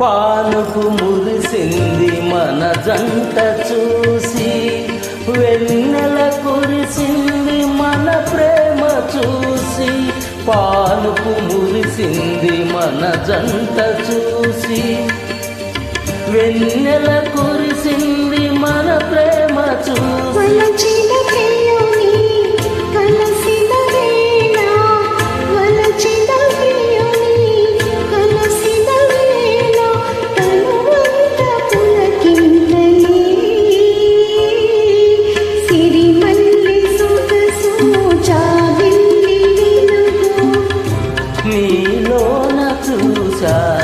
పానుపు మురిసింది మన జంట చూసి వెన్నెల కురిసింది మన ప్రేమ చూసి పానుపు మురిసింది మన జంట చూసి వెన్నెల కురిసింది Jesus.